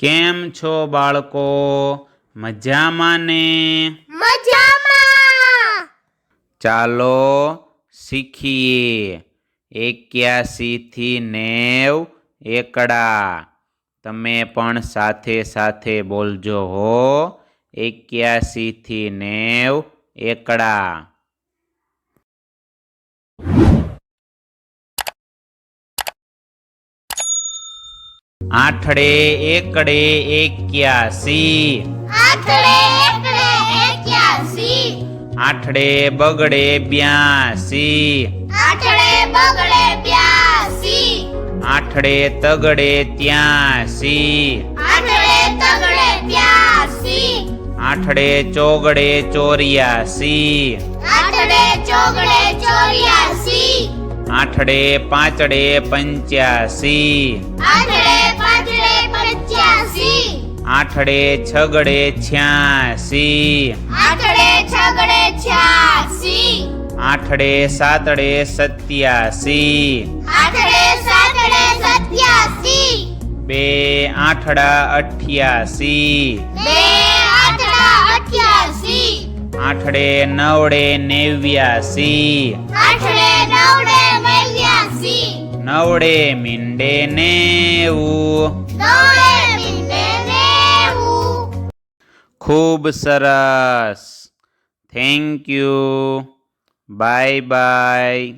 કેમ છો બાળકો મજામાં ને મજામાં ચાલો શીખીએ એક્યાસી થી નેવ એકડા તમે પણ સાથે સાથે બોલજો હો એક્યાસી થી નેવ એકડા આઠડે એકડે એક્યાસી. આઠડે બગડે બ્યાસી. આઠડે તગડે ત્યાસી. આઠડે ચોગડે ચોર્યાસી. આઠડે પાંચડે પંચ્યાસી. આઠડે પંચ્યાસી. આઠડે છગડે છ્યાસી. આઠડે છગડે છ્યાસી. આઠડે સાતડે સત્યાસી. આઠડે સાતડે સત્યાસી. બે આઠડા અઠ્યાસી. બે આઠડા અઠ્યાસી. આઠડે નવડે નેવ્યાસી. આઠડે નવડે નેવ્યાસી. નવડે મીંડે નેવું ખૂબ સરસ થેન્ક યુ બાય બાય